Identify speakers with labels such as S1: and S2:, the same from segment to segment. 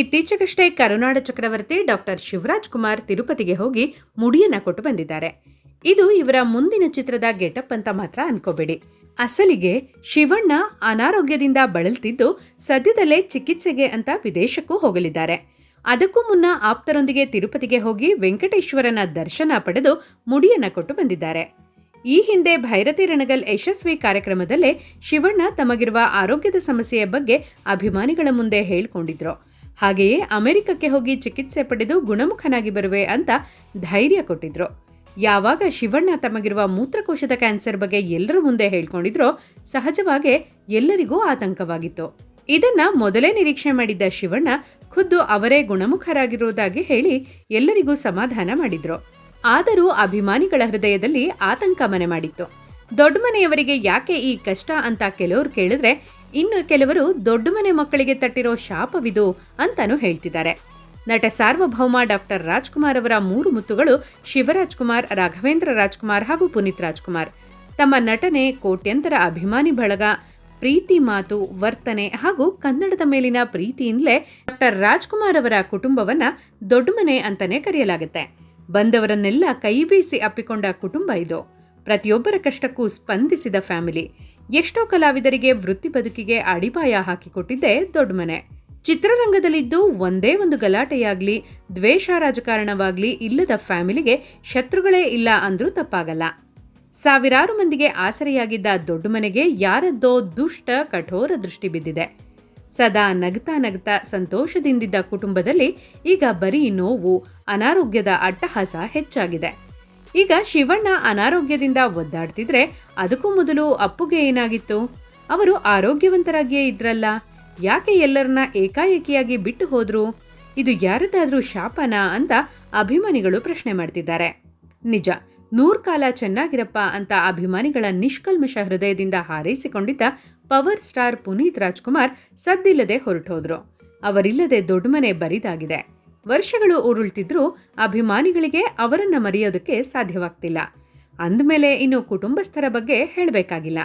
S1: ಇತ್ತೀಚೆಗಷ್ಟೇ ಕರುನಾಡ ಚಕ್ರವರ್ತಿ ಡಾಕ್ಟರ್ ಶಿವರಾಜ್ ಕುಮಾರ್ ತಿರುಪತಿಗೆ ಹೋಗಿ ಮುಡಿಯನ್ನ ಕೊಟ್ಟು ಬಂದಿದ್ದಾರೆ. ಇದು ಇವರ ಮುಂದಿನ ಚಿತ್ರದ ಗೆಟಪ್ ಅಂತ ಮಾತ್ರ ಅನ್ಕೋಬೇಡಿ. ಅಸಲಿಗೆ ಶಿವಣ್ಣ ಅನಾರೋಗ್ಯದಿಂದ ಬಳಲ್ತಿದ್ದು ಸದ್ಯದಲ್ಲೇ ಚಿಕಿತ್ಸೆಗೆ ಅಂತ ವಿದೇಶಕ್ಕೂ ಹೋಗಲಿದ್ದಾರೆ. ಅದಕ್ಕೂ ಮುನ್ನ ಆಪ್ತರೊಂದಿಗೆ ತಿರುಪತಿಗೆ ಹೋಗಿ ವೆಂಕಟೇಶ್ವರನ ದರ್ಶನ ಪಡೆದು ಮುಡಿಯನ್ನ ಕೊಟ್ಟು ಬಂದಿದ್ದಾರೆ. ಈ ಹಿಂದೆ ಭೈರತಿ ರಣಗಲ್ ಯಶಸ್ವಿ ಕಾರ್ಯಕ್ರಮದಲ್ಲೇ ಶಿವಣ್ಣ ತಮಗಿರುವ ಆರೋಗ್ಯದ ಸಮಸ್ಯೆಯ ಬಗ್ಗೆ ಅಭಿಮಾನಿಗಳ ಮುಂದೆ ಹೇಳ್ಕೊಂಡಿದ್ರು. ಹಾಗೆಯೇ ಅಮೆರಿಕಕ್ಕೆ ಹೋಗಿ ಚಿಕಿತ್ಸೆ ಪಡೆದು ಗುಣಮುಖನಾಗಿ ಬರುವೆ ಅಂತ ಧೈರ್ಯ ಕೊಟ್ಟಿದ್ರು. ಯಾವಾಗ ಶಿವಣ್ಣ ತಮಗಿರುವ ಮೂತ್ರಕೋಶದ ಕ್ಯಾನ್ಸರ್ ಬಗ್ಗೆ ಎಲ್ಲರ ಮುಂದೆ ಹೇಳ್ಕೊಂಡಿದ್ರೋ ಸಹಜವಾಗೇ ಎಲ್ಲರಿಗೂ ಆತಂಕವಾಗಿತ್ತು. ಇದನ್ನ ಮೊದಲೇ ನಿರೀಕ್ಷೆ ಮಾಡಿದ್ದ ಶಿವಣ್ಣ ಖುದ್ದು ಅವರೇ ಗುಣಮುಖರಾಗಿರುವುದಾಗಿ ಹೇಳಿ ಎಲ್ಲರಿಗೂ ಸಮಾಧಾನ ಮಾಡಿದ್ರು. ಆದರೂ ಅಭಿಮಾನಿಗಳ ಹೃದಯದಲ್ಲಿ ಆತಂಕ ಮನೆ ಮಾಡಿತ್ತು. ದೊಡ್ಡ ಮನೆಯವರಿಗೆ ಯಾಕೆ ಈ ಕಷ್ಟ ಅಂತ ಕೆಲವರು ಕೇಳಿದ್ರೆ ಇನ್ನು ಕೆಲವರು ದೊಡ್ಡ ಮನೆ ಮಕ್ಕಳಿಗೆ ತಟ್ಟಿರೋ ಶಾಪವಿದು ಅಂತಾನೂ ಹೇಳ್ತಿದ್ದಾರೆ. ನಟ ಸಾರ್ವಭೌಮ ಡಾಕ್ಟರ್ ರಾಜ್ಕುಮಾರ್ ಅವರ ಮೂರು ಮುತ್ತುಗಳು ಶಿವರಾಜ್ ಕುಮಾರ್, ರಾಘವೇಂದ್ರ ರಾಜ್ಕುಮಾರ್ ಹಾಗೂ ಪುನೀತ್ ರಾಜ್ಕುಮಾರ್. ತಮ್ಮ ನಟನೆ ಕೋಟ್ಯಂತರ ಅಭಿಮಾನಿ ಬಳಗ, ಪ್ರೀತಿ ಮಾತು, ವರ್ತನೆ ಹಾಗೂ ಕನ್ನಡದ ಮೇಲಿನ ಪ್ರೀತಿಯಿಂದಲೇ ಡಾಕ್ಟರ್ ರಾಜ್ಕುಮಾರ್ ಅವರ ಕುಟುಂಬವನ್ನ ದೊಡ್ಡಮನೆ ಅಂತಾನೆ ಕರೆಯಲಾಗುತ್ತೆ. ಬಂದವರನ್ನೆಲ್ಲ ಕೈಬೀಸಿ ಅಪ್ಪಿಕೊಂಡ ಕುಟುಂಬ ಇದು. ಪ್ರತಿಯೊಬ್ಬರ ಕಷ್ಟಕ್ಕೂ ಸ್ಪಂದಿಸಿದ ಫ್ಯಾಮಿಲಿ. ಎಷ್ಟೋ ಕಲಾವಿದರಿಗೆ ವೃತ್ತಿ ಬದುಕಿಗೆ ಅಡಿಪಾಯ ಹಾಕಿಕೊಟ್ಟಿದ್ದೇ ದೊಡ್ಡಮನೆ ಚಿತ್ರರಂಗದಲ್ಲಿದ್ದು ಒಂದೇ ಒಂದು ಗಲಾಟೆಯಾಗ್ಲಿ, ದ್ವೇಷ ರಾಜಕಾರಣವಾಗ್ಲಿ ಇಲ್ಲದ ಫ್ಯಾಮಿಲಿಗೆ ಶತ್ರುಗಳೇ ಇಲ್ಲ ಅಂದ್ರೂ ತಪ್ಪಾಗಲ್ಲ. ಸಾವಿರಾರು ಮಂದಿಗೆ ಆಸರೆಯಾಗಿದ್ದ ದೊಡ್ಡ ಮನೆಗೆ ಯಾರದ್ದೋ ದುಷ್ಟ, ಕಠೋರ ದೃಷ್ಟಿ ಬಿದ್ದಿದೆ. ಸದಾ ನಗ್ತಾ ನಗ್ತಾ ಸಂತೋಷದಿಂದಿದ್ದ ಕುಟುಂಬದಲ್ಲಿ ಈಗ ಬರೀ ನೋವು, ಅನಾರೋಗ್ಯದ ಅಟ್ಟಹಾಸ ಹೆಚ್ಚಾಗಿದೆ. ಈಗ ಶಿವಣ್ಣ ಅನಾರೋಗ್ಯದಿಂದ ಒದ್ದಾಡ್ತಿದ್ರೆ ಅದಕ್ಕೂ ಮೊದಲು ಅಪ್ಪುಗೆ ಏನಾಗಿತ್ತು? ಅವರು ಆರೋಗ್ಯವಂತರಾಗಿಯೇ ಇದ್ರಲ್ಲ, ಯಾಕೆ ಎಲ್ಲರನ್ನ ಏಕಾಏಕಿಯಾಗಿ ಬಿಟ್ಟು ಹೋದ್ರು? ಇದು ಯಾರದಾದ್ರೂ ಶಾಪನ ಅಂತ ಅಭಿಮಾನಿಗಳು ಪ್ರಶ್ನೆ ಮಾಡ್ತಿದ್ದಾರೆ. ನಿಜ, ನೂರ್ ಕಾಲ ಚೆನ್ನಾಗಿರಪ್ಪ ಅಂತ ಅಭಿಮಾನಿಗಳ ನಿಷ್ಕಲ್ಮಶ ಹೃದಯದಿಂದ ಹಾರೈಸಿಕೊಂಡಿದ್ದ ಪವರ್ ಸ್ಟಾರ್ ಪುನೀತ್ ರಾಜ್ಕುಮಾರ್ ಸದ್ದಿಲ್ಲದೆ ಹೊರಟೋದ್ರು. ಅವರಿಲ್ಲದೆ ದೊಡ್ಡ ಮನೆ ಬರಿದಾಗಿದೆ. ವರ್ಷಗಳು ಉರುಳ್ತಿದ್ರೂ ಅಭಿಮಾನಿಗಳಿಗೆ ಅವರನ್ನು ಮರೆಯೋದಕ್ಕೆ ಸಾಧ್ಯವಾಗ್ತಿಲ್ಲ. ಅಂದಮೇಲೆ ಇನ್ನು ಕುಟುಂಬಸ್ಥರ ಬಗ್ಗೆ ಹೇಳಬೇಕಾಗಿಲ್ಲ.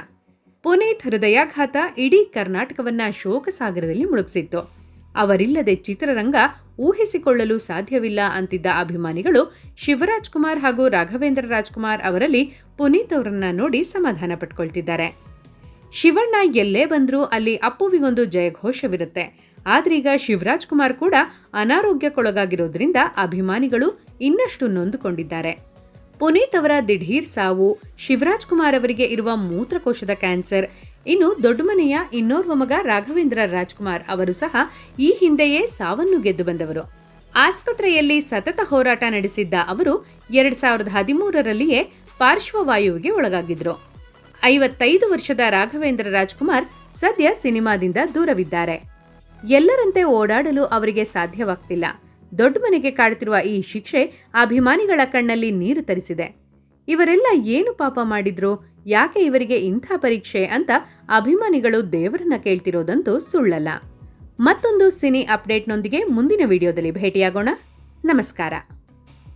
S1: ಪುನೀತ್ ಹೃದಯಾಘಾತ ಇಡೀ ಕರ್ನಾಟಕವನ್ನ ಶೋಕಸಾಗರದಲ್ಲಿ ಮುಳುಗಿಸಿತ್ತು. ಅವರಿಲ್ಲದೆ ಚಿತ್ರರಂಗ ಊಹಿಸಿಕೊಳ್ಳಲು ಸಾಧ್ಯವಿಲ್ಲ ಅಂತಿದ್ದ ಅಭಿಮಾನಿಗಳು ಶಿವರಾಜ್ ಕುಮಾರ್ ಹಾಗೂ ರಾಘವೇಂದ್ರ ರಾಜ್ಕುಮಾರ್ ಅವರಲ್ಲಿ ಪುನೀತ್ ಅವರನ್ನ ನೋಡಿ ಸಮಾಧಾನ ಪಟ್ಕೊಳ್ತಿದ್ದಾರೆ. ಶಿವಣ್ಣ ಎಲ್ಲೇ ಬಂದರೂ ಅಲ್ಲಿ ಅಪ್ಪುವಿಗೊಂದು ಜಯಘೋಷವಿರುತ್ತೆ. ಆದ್ರೀಗ ಶಿವರಾಜ್ ಕುಮಾರ್ ಕೂಡ ಅನಾರೋಗ್ಯಕ್ಕೊಳಗಾಗಿರೋದ್ರಿಂದ ಅಭಿಮಾನಿಗಳು ಇನ್ನಷ್ಟು ನೊಂದುಕೊಂಡಿದ್ದಾರೆ. ಪುನೀತ್ ಅವರ ದಿಢೀರ್ ಸಾವು, ಶಿವರಾಜ್ ಕುಮಾರ್ ಅವರಿಗೆ ಇರುವ ಮೂತ್ರಕೋಶದ ಕ್ಯಾನ್ಸರ್, ಇನ್ನು ದೊಡ್ಡಮನೆಯ ಇನ್ನೋರ್ವ ಮಗ ರಾಘವೇಂದ್ರ ರಾಜ್ಕುಮಾರ್ ಅವರು ಸಹ ಈ ಹಿಂದೆಯೇ ಸಾವನ್ನು ಗೆದ್ದು ಬಂದವರು. ಆಸ್ಪತ್ರೆಯಲ್ಲಿ ಸತತ ಹೋರಾಟ ನಡೆಸಿದ್ದ ಅವರು ಎರಡ್ ಸಾವಿರದ ಹದಿಮೂರರಲ್ಲಿಯೇ ಪಾರ್ಶ್ವವಾಯುವಿಗೆ ಒಳಗಾಗಿದ್ರು ಐವತ್ತೈದು ವರ್ಷದ ರಾಘವೇಂದ್ರ ರಾಜ್ಕುಮಾರ್ ಸದ್ಯ ಸಿನಿಮಾದಿಂದ ದೂರವಿದ್ದಾರೆ. ಎಲ್ಲರಂತೆ ಓಡಾಡಲು ಅವರಿಗೆ ಸಾಧ್ಯವಾಗ್ತಿಲ್ಲ. ದೊಡ್ಡ ಮನೆಗೆ ಕಾಡುತ್ತಿರುವ ಈ ಶಿಕ್ಷೆ ಅಭಿಮಾನಿಗಳ ಕಣ್ಣಲ್ಲಿ ನೀರು ತರಿಸಿದೆ. ಇವರೆಲ್ಲ ಏನು ಪಾಪ ಮಾಡಿದ್ರು? ಯಾಕೆ ಇವರಿಗೆ ಇಂಥ ಪರೀಕ್ಷೆ ಅಂತ ಅಭಿಮಾನಿಗಳು ದೇವರನ್ನ ಕೇಳ್ತಿರೋದಂತೂ ಸುಳ್ಳಲ್ಲ. ಮತ್ತೊಂದು ಸಿನಿ ಅಪ್ಡೇಟ್ನೊಂದಿಗೆ ಮುಂದಿನ ವಿಡಿಯೋದಲ್ಲಿ ಭೇಟಿಯಾಗೋಣ. ನಮಸ್ಕಾರ.